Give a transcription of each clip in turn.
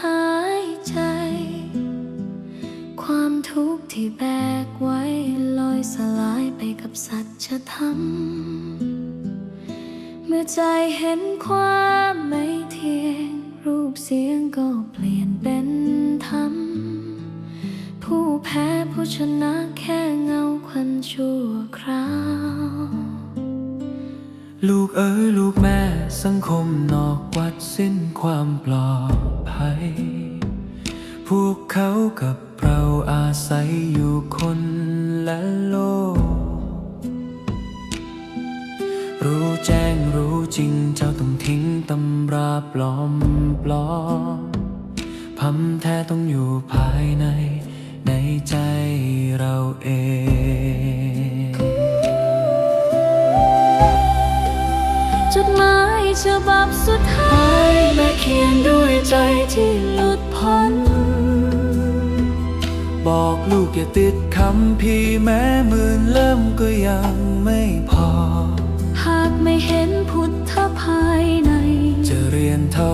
หายใจ ความทุกข์ที่แบกไว้ลอยสลายไปกับสัจธรรม เมื่อใจเห็นความไม่เที่ยง ลูกเอ๋ยลูกแม่สังคมนอกวัดสิ้นความปลอดภัย พวกเขากับเราอาศัยอยู่คนละโลก รู้แจ้งรู้จริงเจ้าต้องทิ้งตำราปลอมปลอมพัมแท้ต้องอยู่ภายในในใจเราเอง ฉบับสุดท้ายแม่เขียนด้วยใจที่หลุดพ้นบอกลูกอย่าติดคำพี่แม้หมื่นเล่มก็ยังไม่พอ หากไม่เห็นพุทธภายใน จะเรียนเท่า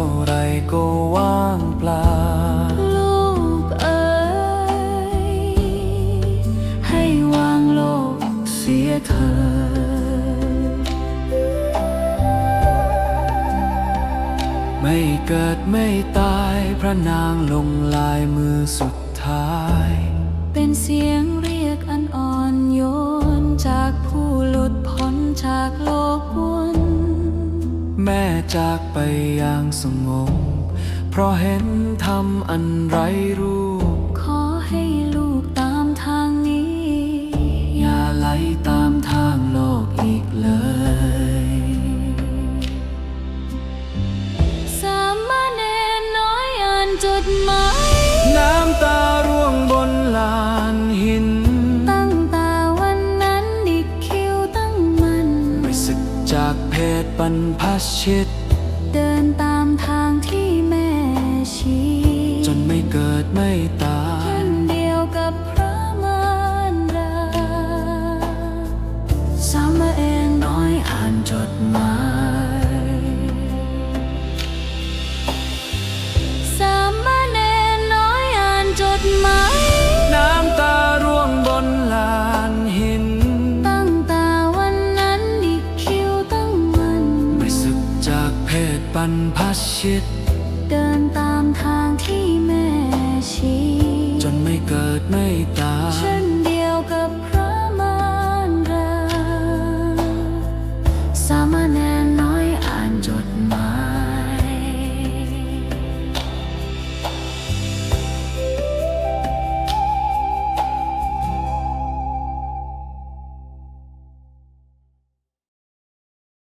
เกิดไม่ตายพระนางลงลายมือสุดท้าย เป็นเสียงเรียกอันอ่อนโยน จากผู้หลุดพ้นจากโลกวนแม่จากไปอย่างสงบเพราะเห็นทำอันไรรู้ ดหมายน้ำตาร่วงบนลานหิน ตั้งแต่วันนั้นดิกคิวตั้งมันไม่สึกจากเพศบรรพชิต เดินตามทางที่แม่ชี้จนไม่เกิดไม่ตาเช่ยนเดียวกับพระมารดาสามเณรน้อยอ่านจดหมาย จากเพศบรรพชิต เดินตามทางที่แม่ชี้ จนไม่เกิดไม่ตายเช่